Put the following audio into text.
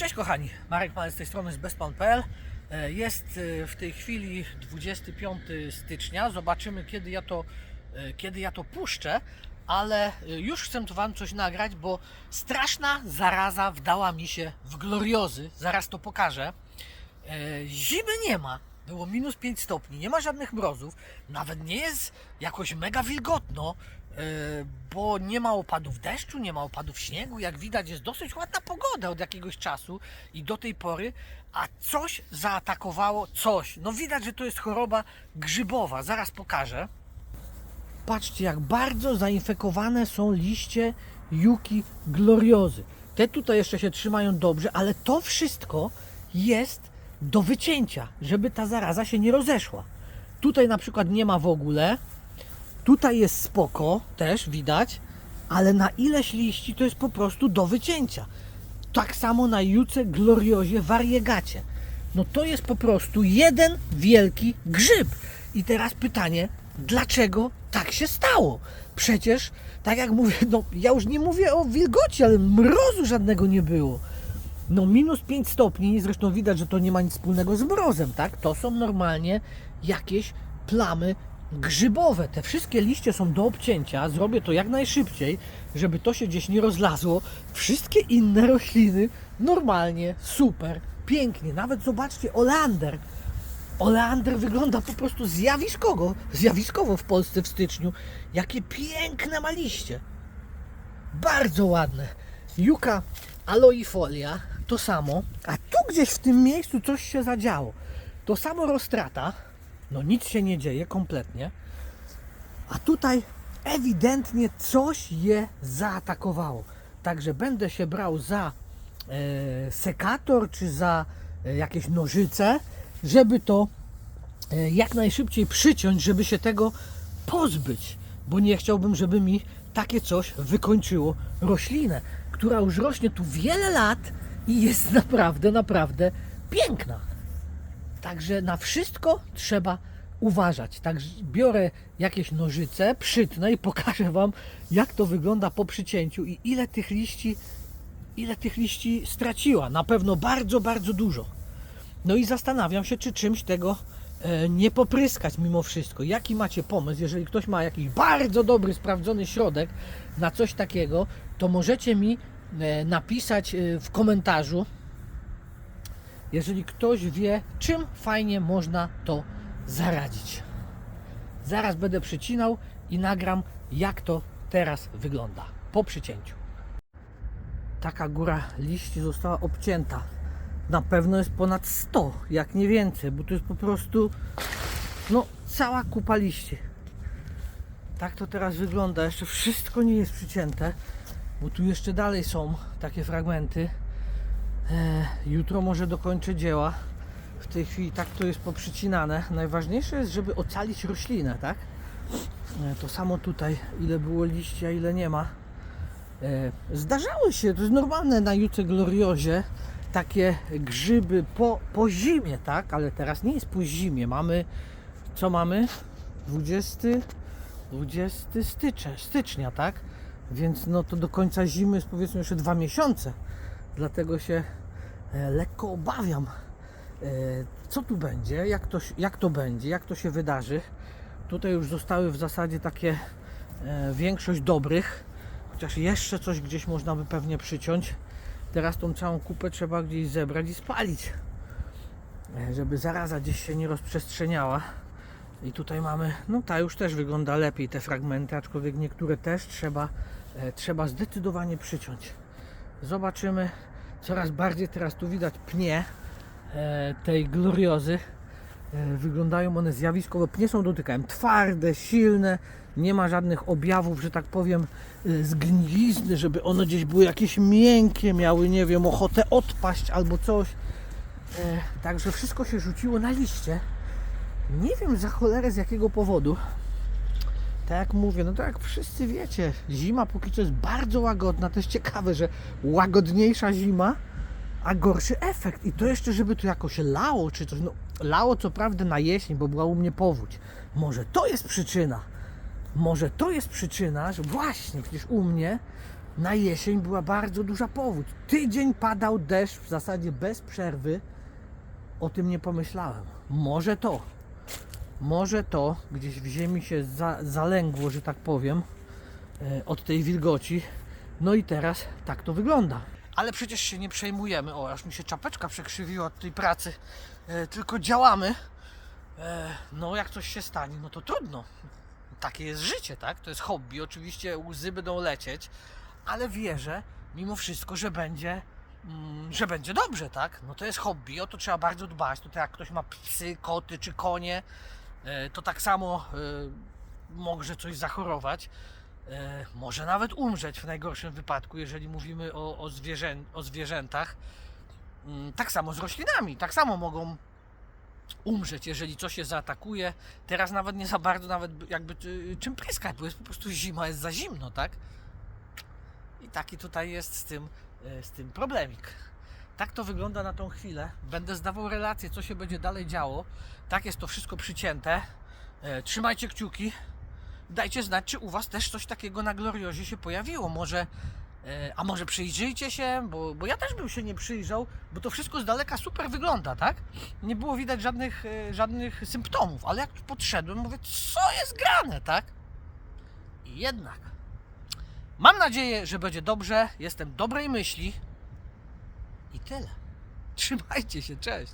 Cześć kochani, Marek Pan z tej strony z bestpan.pl E, Jest e, w tej chwili 25 stycznia, zobaczymy kiedy ja to, e, kiedy ja to puszczę, ale już chcę tu Wam coś nagrać, bo straszna zaraza wdała mi się w gloriozy, zaraz to pokażę. Zimy nie ma, było minus 5 stopni, nie ma żadnych mrozów, nawet nie jest jakoś mega wilgotno, bo nie ma opadów deszczu, nie ma opadów śniegu. Jak widać, jest dosyć ładna pogoda od jakiegoś czasu i do tej pory, a coś zaatakowało, coś. No widać, że to jest choroba grzybowa, zaraz pokażę. Patrzcie, jak bardzo zainfekowane są liście Yuki gloriozy. Te tutaj jeszcze się trzymają dobrze, ale to wszystko jest do wycięcia, żeby ta zaraza się nie rozeszła. Tutaj na przykład nie ma w ogóle. Tutaj jest spoko, też widać, ale na ileś liści to jest po prostu do wycięcia. Tak samo na Juce gloriozie variegacie. No to jest po prostu jeden wielki grzyb. I teraz pytanie, dlaczego tak się stało? Przecież, tak jak mówię, no ja już nie mówię o wilgoci, ale mrozu żadnego nie było. No minus 5 stopni, zresztą widać, że to nie ma nic wspólnego z mrozem, tak? To są normalnie jakieś plamy grzybowe. Te wszystkie liście są do obcięcia. Zrobię to jak najszybciej, żeby to się gdzieś nie rozlazło. Wszystkie inne rośliny normalnie, super, pięknie. Nawet zobaczcie, oleander. Oleander wygląda po prostu zjawiskowo, zjawiskowo w Polsce w styczniu. Jakie piękne ma liście. Bardzo ładne. Juka aloifolia to samo, a tu gdzieś w tym miejscu coś się zadziało. To samo roztrata, no nic się nie dzieje kompletnie, a tutaj ewidentnie coś je zaatakowało. Także będę się brał za e, sekator czy za e, jakieś nożyce, żeby to e, jak najszybciej przyciąć, żeby się tego pozbyć, bo nie chciałbym, żeby mi takie coś wykończyło roślinę, która już rośnie tu wiele lat i jest naprawdę, naprawdę piękna. Także na wszystko trzeba uważać. Także biorę jakieś nożyce, przytnę i pokażę Wam, jak to wygląda po przycięciu i ile tych liści, ile tych liści straciła. Na pewno bardzo, bardzo dużo. No i zastanawiam się, czy czymś tego e, nie popryskać mimo wszystko. Jaki macie pomysł? Jeżeli ktoś ma jakiś bardzo dobry, sprawdzony środek na coś takiego, to możecie mi e, napisać e, w komentarzu, jeżeli ktoś wie, czym fajnie można to zaradzić. Zaraz będę przycinał i nagram, jak to teraz wygląda po przycięciu. Taka góra liści została obcięta. Na pewno jest ponad 100, jak nie więcej, bo to jest po prostu no, cała kupa liści. Tak to teraz wygląda. Jeszcze wszystko nie jest przycięte, bo tu jeszcze dalej są takie fragmenty. E, jutro może dokończę dzieła. W tej chwili tak to jest poprzycinane. Najważniejsze jest, żeby ocalić roślinę, tak? E, to samo tutaj, ile było liści, a ile nie ma. E, zdarzały się, to jest normalne na Juce Gloriozie, takie grzyby po, po zimie, tak? Ale teraz nie jest po zimie. Mamy, co mamy? 20, 20 stycznia, stycznia, tak? Więc no to do końca zimy jest powiedzmy jeszcze dwa miesiące. Dlatego się e, lekko obawiam, e, co tu będzie, jak to, jak to będzie, jak to się wydarzy. Tutaj już zostały w zasadzie takie e, większość dobrych, chociaż jeszcze coś gdzieś można by pewnie przyciąć. Teraz tą całą kupę trzeba gdzieś zebrać i spalić, żeby zaraza gdzieś się nie rozprzestrzeniała. I tutaj mamy, no ta już też wygląda lepiej te fragmenty, aczkolwiek niektóre też trzeba, trzeba zdecydowanie przyciąć. Zobaczymy. Coraz bardziej teraz tu widać pnie e, tej gloriozy. E, wyglądają one zjawiskowo. Pnie są dotykałem twarde, silne. Nie ma żadnych objawów, że tak powiem, e, zgnilizny, żeby one gdzieś były jakieś miękkie, miały, nie wiem, ochotę odpaść albo coś. Także wszystko się rzuciło na liście. Nie wiem za cholerę z jakiego powodu. Tak jak mówię, no to jak wszyscy wiecie, zima póki co jest bardzo łagodna. To jest ciekawe, że łagodniejsza zima, a gorszy efekt. I to jeszcze, żeby tu jakoś lało czy coś. No, lało co prawda na jesień, bo była u mnie powódź. Może to jest przyczyna. Może to jest przyczyna, że właśnie przecież u mnie na jesień była bardzo duża powódź. Tydzień padał deszcz w zasadzie bez przerwy. O tym nie pomyślałem. Może to, może to gdzieś w ziemi się za, zalęgło, że tak powiem, e, od tej wilgoci. No i teraz tak to wygląda. Ale przecież się nie przejmujemy. O, aż mi się czapeczka przekrzywiła od tej pracy. E, tylko działamy. E, no, jak coś się stanie, no to trudno. Takie jest życie, tak? To jest hobby. Oczywiście łzy będą lecieć, ale wierzę mimo wszystko, że będzie, mm, że będzie dobrze, tak? No to jest hobby, o to trzeba bardzo dbać. To tak jak ktoś ma psy, koty czy konie, to tak samo e, może coś zachorować. E, może nawet umrzeć w najgorszym wypadku, jeżeli mówimy o, o, zwierzę, o zwierzętach. Mm, Tak samo z roślinami, tak samo mogą umrzeć, jeżeli coś je zaatakuje. Teraz nawet nie za bardzo, nawet jakby y, czym pryskać, bo jest po prostu zima, jest za zimno, tak? I taki tutaj jest z tym, e, z tym problemik. Tak to wygląda na tą chwilę. Będę zdawał relację, co się będzie dalej działo. Tak jest to wszystko przycięte. E, Trzymajcie kciuki. Dajcie znać, czy u Was też coś takiego na Gloriozie się pojawiło. Może, e, a może przyjrzyjcie się, bo, bo ja też bym się nie przyjrzał, bo to wszystko z daleka super wygląda, tak? Nie było widać żadnych, e, żadnych symptomów, ale jak podszedłem, mówię, co jest grane, tak? I jednak Mam nadzieję, że będzie dobrze. Jestem dobrej myśli. I tyle. Trzymajcie się, cześć.